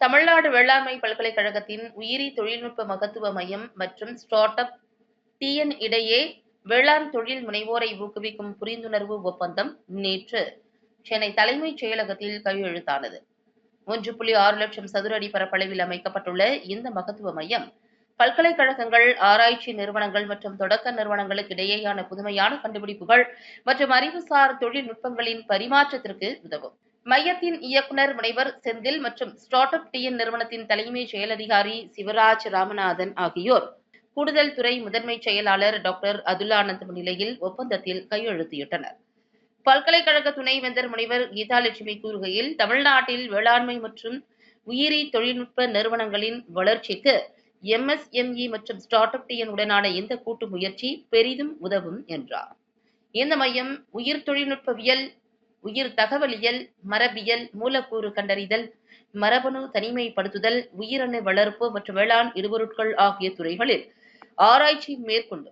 தமிழ்நாடு வேளாண்மை பல்கலைக்கழகத்தின் உயிரி தொழில்நுட்ப மகத்துவ மையம் மற்றும் ஸ்டார்ட் அப் டிஎன் இடையே வேளாண் தொழில் முனைவோரை ஊக்குவிக்கும் புரிந்துணர்வு ஒப்பந்தம் நேற்று. சென்னை தலைமைச் செயலகத்தில் கையெழுத்தானது. ஒன்று புள்ளி ஆறு லட்சம் சதுர அடி பரப்பளவில் அமைக்கப்பட்டுள்ள இந்த மகத்துவ மையம் பல்கலைக்கழகங்கள் ஆராய்ச்சி நிறுவனங்கள் மற்றும் தொடக்க நிறுவனங்களுக்கு இடையேயான புதுமையான கண்டுபிடிப்புகள் மற்றும் அறிவுசார் தொழில்நுட்பங்களின் பரிமாற்றத்திற்கு உதவும். மையத்தின் இயக்குநர் முனைவர் செந்தில் மற்றும் ஸ்டார்ட் அப் டிஎன் நிறுவனத்தின் தலைமை செயல் அதிகாரி சிவராஜ் ராமநாதன் ஆகியோர். கூடுதல் துறை முதன்மை செயலாளர் டாக்டர் அதுல்லானந்த் முன்னிலையில் ஒப்பந்தத்தில் கையெழுத்திட்டனர். பல்கலைக்கழக துணைவேந்தர் முனைவர் கீதாலட்சுமி கூறுகையில் தமிழ்நாட்டில் வேளாண்மை மற்றும் உயிரி தொழில்நுட்ப நிறுவனங்களின் வளர்ச்சிக்கு எம்எஸ்எம்இ மற்றும் ஸ்டார்ட் அப் டிஎன் உடனான இந்த கூட்டு முயற்சி பெரிதும் உதவும் என்றார். இந்த மையம் உயிர் தொழில்நுட்பவியல் உயிர் தகவலியல் மரபியல் மூலக்கூறு கண்டறிதல் மரபணு தனிமைப்படுத்துதல் உயிரணு வளர்ப்பு மற்றும் வேளாண் இடுபொருட்கள் ஆகிய துறைகளில் ஆராய்ச்சி மேற்கொண்டு